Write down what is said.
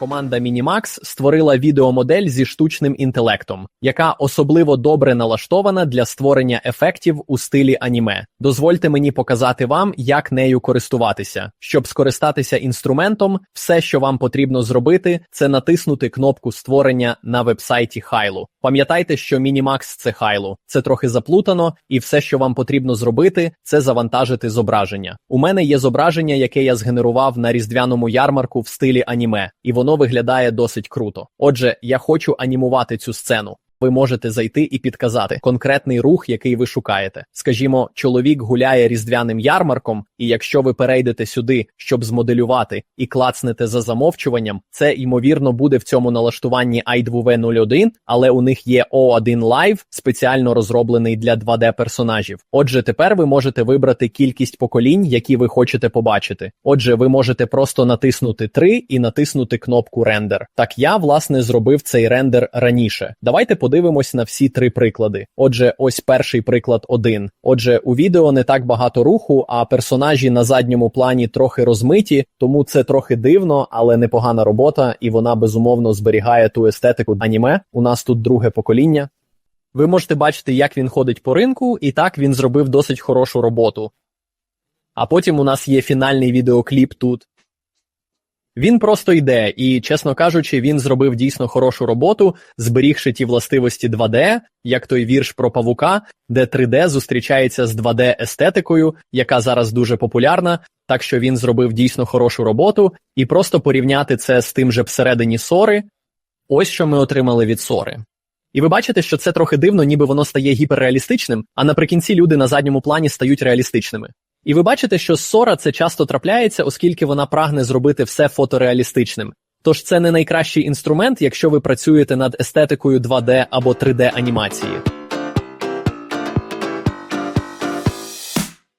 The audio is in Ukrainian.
Команда Minimax створила відеомодель зі штучним інтелектом, яка особливо добре налаштована для створення ефектів у стилі аніме. Дозвольте мені показати вам, як нею користуватися. Щоб скористатися інструментом, все, що вам потрібно зробити, це натиснути кнопку створення на вебсайті Хайлу. Пам'ятайте, що Minimax – це Хайлу. Це трохи заплутано, і все, що вам потрібно зробити, це завантажити зображення. У мене є зображення, яке я згенерував на різдвяному ярмарку в стилі аніме, і воно виглядає досить круто. Отже, я хочу анімувати цю сцену. Ви можете зайти і підказати конкретний рух, який ви шукаєте. Скажімо, чоловік гуляє різдвяним ярмарком, і якщо ви перейдете сюди, щоб змоделювати і клацнете за замовчуванням, це ймовірно буде в цьому налаштуванні i2v01, але у них є O1 Live, спеціально розроблений для 2D персонажів. Отже, тепер ви можете вибрати кількість поколінь, які ви хочете побачити. Отже, ви можете просто натиснути 3 і натиснути кнопку рендер. Так я власне зробив цей рендер раніше. Давайте подивимось на всі три приклади. Отже, ось перший приклад 1. Отже, у відео не так багато руху, а персонажі на задньому плані трохи розмиті, тому це трохи дивно, але непогана робота, і вона безумовно зберігає ту естетику аніме. У нас тут друге покоління. Ви можете бачити, як він ходить по ринку, і так він зробив досить хорошу роботу. А потім у нас є фінальний відеокліп тут. Він просто йде, і, чесно кажучи, він зробив дійсно хорошу роботу, зберігши ті властивості 2D, як той вірш про павука, де 3D зустрічається з 2D естетикою, яка зараз дуже популярна, так що він зробив дійсно хорошу роботу, і просто порівняти це з тим же всередині сори. Ось що ми отримали від сори. І ви бачите, що це трохи дивно, ніби воно стає гіперреалістичним, а наприкінці люди на задньому плані стають реалістичними. І ви бачите, що сора це часто трапляється, оскільки вона прагне зробити все фотореалістичним. Тож це не найкращий інструмент, якщо ви працюєте над естетикою 2D або 3D анімації.